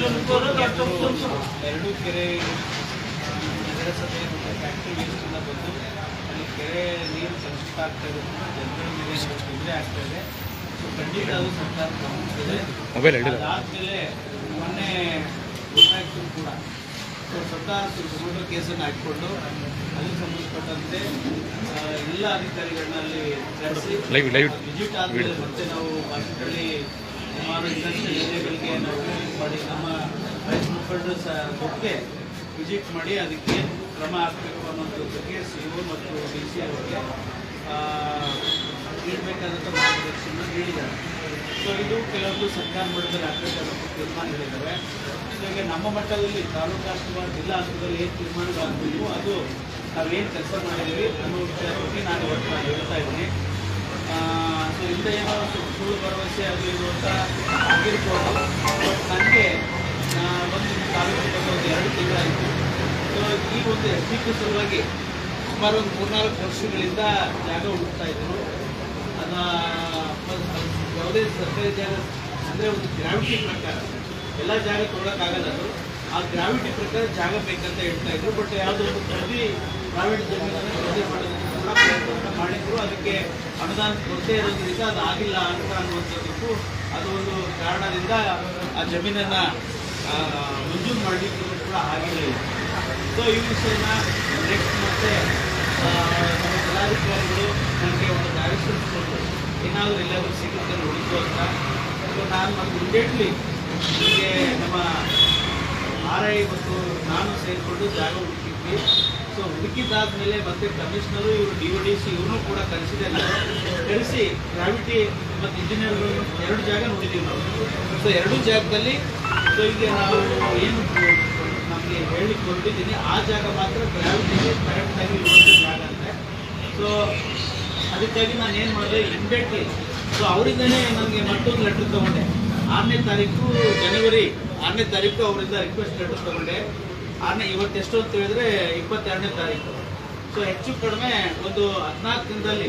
ಎರಡು ಕೆರೆ ನಗರಸಭೆ ಫ್ಯಾಕ್ಟ್ರಿ ವೇಸ್ಟಿಂದ ಬಂದು ಅಲ್ಲಿ ಕೆರೆ ನೀರು ಕಲುಷಿತ ಆಗ್ತಾ ಇರೋದ್ರಿಂದ ಜನರ ಮೇಲೆ ತೊಂದರೆ ಆಗ್ತಾ ಇದೆ. ಸೊ ಖಂಡಿತ ಅದು ಸರ್ಕಾರ ಗಮನಿಸಿದೆ ಅದಾದಮೇಲೆ ಮೊನ್ನೆ ಗೊತ್ತಾಯ್ತು ಕೂಡ. ಸೊ ಸ್ವತಃ ಸುಮೋಟೋ ಕೇಸನ್ನು ಹಾಕಿಕೊಂಡು ಅದಕ್ಕೆ ಸಂಬಂಧಪಟ್ಟಂತೆ ಎಲ್ಲ ಅಧಿಕಾರಿಗಳನ್ನ ಅಲ್ಲಿ ವಿಸಿಟ್ ಆದಮೇಲೆ ಮತ್ತೆ ನಾವು ಭಾಷಣದಲ್ಲಿ ಸುಮಾರು ಇಂಡಸ್ಟ್ರಿಯಲ್ ಏರಿಯಾಗಳಿಗೆ ನಾವು ಮಾಡಿ ನಮ್ಮ ರೈತ ಮುಖಂಡರು ಸಹ ಕೊಟ್ಟಿಗೆ ವಿಸಿಟ್ ಮಾಡಿ ಅದಕ್ಕೆ ಕ್ರಮ ಆಗಬೇಕು ಅನ್ನೋದ್ರ ಬಗ್ಗೆ ಸಿ ಒ ಮತ್ತು ಡಿ ಸಿ ಅವರಿಗೆ ನೀಡಬೇಕಾದಂಥ ಮಾರ್ಗದರ್ಶನ ನೀಡಿದ್ದಾರೆ ಸೊ ಇದು ಕೆಲವೊಂದು ಸರ್ಕಾರ ಮಟ್ಟದಲ್ಲಿ ಆಗಬೇಕಾದಂಥ ತೀರ್ಮಾನಗಳಿದ್ದಾವೆ ಈಗ ನಮ್ಮ ಮಟ್ಟದಲ್ಲಿ ತಾಲೂಕು ಅಥವಾ ಜಿಲ್ಲಾ ಹಂತದಲ್ಲಿ ಏನು ತೀರ್ಮಾನಗಳಾಗಬೇಕು ಅದು ನಾವೇನು ಕೆಲಸ ಮಾಡಿದ್ದೀವಿ ಅನ್ನೋ ವಿಚಾರವಾಗಿ ನಾನು ಇವತ್ತು ಇಂದ ಏನೋ ಸುಳ್ಳು ಭರವಸೆ ಅದು ಇದು ಅಂತ ಆಗಿರ್ಬೋದು ಬಟ್ ನನಗೆ ಒಂದು ತಾಲೂಕು ಒಂದು ಎರಡು ತಿಂಗಳಾಯಿತು. ಸೊ ಈ ಒಂದು ಎಸ್ ಡಿ ಸಲುವಾಗಿ ಸುಮಾರು ಒಂದು ಮೂರ್ನಾಲ್ಕು ವರ್ಷಗಳಿಂದ ಜಾಗ ಹುಡುಕ್ತಾ ಇದ್ರು ಅದ ಯಾವುದೇ ಸರ್ಕಾರಿ ಜಾಗ ಅಂದರೆ ಒಂದು ಗ್ರಾವಿಟಿ ಪ್ರಕಾರ, ಎಲ್ಲ ಜಾಗ ತೊಗೊಳಕ್ಕಾಗಲ್ಲ ಅದು. ಆ ಗ್ರಾವಿಟಿ ಪ್ರಕಾರ ಜಾಗ ಬೇಕಂತ ಹೇಳ್ತಾ ಇದ್ರು. ಬಟ್ ಯಾವುದೋ ಒಂದು ಪ್ರತಿ ಪ್ರೈವೇಟ್ ಜಮೀನನ್ನು ಮಾಡೋದಕ್ಕೆ ಕೂಡ ಮಾಡಿದ್ರು. ಅದಕ್ಕೆ ಅನುದಾನ ಕೊರತೆ ಇರೋದ್ರಿಂದ ಅದು ಆಗಿಲ್ಲ ಅಂತ ಅನ್ನುವಂಥದ್ದು ಅದು ಒಂದು ಕಾರಣದಿಂದ ಆ ಜಮೀನನ್ನು ಮಂಜೂರು ಮಾಡಲಿಕ್ಕೂ ಕೂಡ ಆಗಿಲ್ಲ ಇದು. ಸೊ ಈ ವಿಷಯನ ನೆಕ್ಸ್ಟ್ ಮತ್ತೆ ನಮ್ಮ ಜಿಲ್ಲಾಧಿಕಾರಿಗಳು ನನಗೆ ಒಂದು ಡೈರೆಕ್ಷನ್ಸ್ ಕೊಟ್ಟು ಏನಾದರೂ ಎಲ್ಲಾದರೂ ಸಿಗುತ್ತೆ ನೋಡಿದ್ದು ಅಂತ. ಸೊ ನಾನು ಮತ್ತು ಇಮಿಡಿಯೇಟ್ಲಿ ನನಗೆ ನಮ್ಮ ಆರ್ ಐ ಮತ್ತು ನಾನು ಸೇರಿಕೊಂಡು ಜಾಗ ಹುಡುಕಿದ್ವಿ. ಸೊ ಹುಡುಕಿದಾದ್ಮೇಲೆ ಮತ್ತೆ ಕಮಿಷನರು ಇವರು ಡಿ ಒ ಡಿ ಸಿ ಇವ್ರನ್ನೂ ಕೂಡ ಕರೆಸಿದೆ ನಾನು ಕರೆಸಿ ಗ್ರಾವಿಟಿ ಮತ್ತು ಇಂಜಿನಿಯರ್ಗಳು ಎರಡು ಜಾಗ ನೋಡಿದ್ದೀವಿ ನಾವು. ಸೊ ಎರಡೂ ಜಾಗದಲ್ಲಿ ಸೊ ಈಗ ನಾವು ಏನು ನಮಗೆ ಹೇಳಿ ಹೊರಟಿದ್ದೀನಿ ಆ ಜಾಗ ಮಾತ್ರ ಗ್ರಾವಿಟಿಗೆ ಕರೆಕ್ಟಾಗಿ ಇರುವಂಥ ಜಾಗ ಅಂತೆ. ಸೊ ಅದಕ್ಕಾಗಿ ನಾನು ಏನು ಮಾಡಿದೆ? ಇಮಿಡಿಯೇಟ್ಲಿ ಸೊ ಅವರಿಂದನೇ ನನಗೆ ಮತ್ತೊಂದು ಲೆಟ್ರ್ ತೊಗೊಂಡೆ. ಆರನೇ ತಾರೀಕು ಜನವರಿ ಆರನೇ ತಾರೀಕು ಅವರಿಂದ ರಿಕ್ವೆಸ್ಟ್ ಲೆಟರ್ ತೊಗೊಂಡೆ. ಆರನೇ ಇವತ್ತು ಎಷ್ಟು ಅಂತ ಹೇಳಿದ್ರೆ ಇಪ್ಪತ್ತೆರಡನೇ ತಾರೀಕು. ಸೊ ಹೆಚ್ಚು ಕಡಿಮೆ ಒಂದು ಹದಿನಾಲ್ಕು ದಿನದಲ್ಲಿ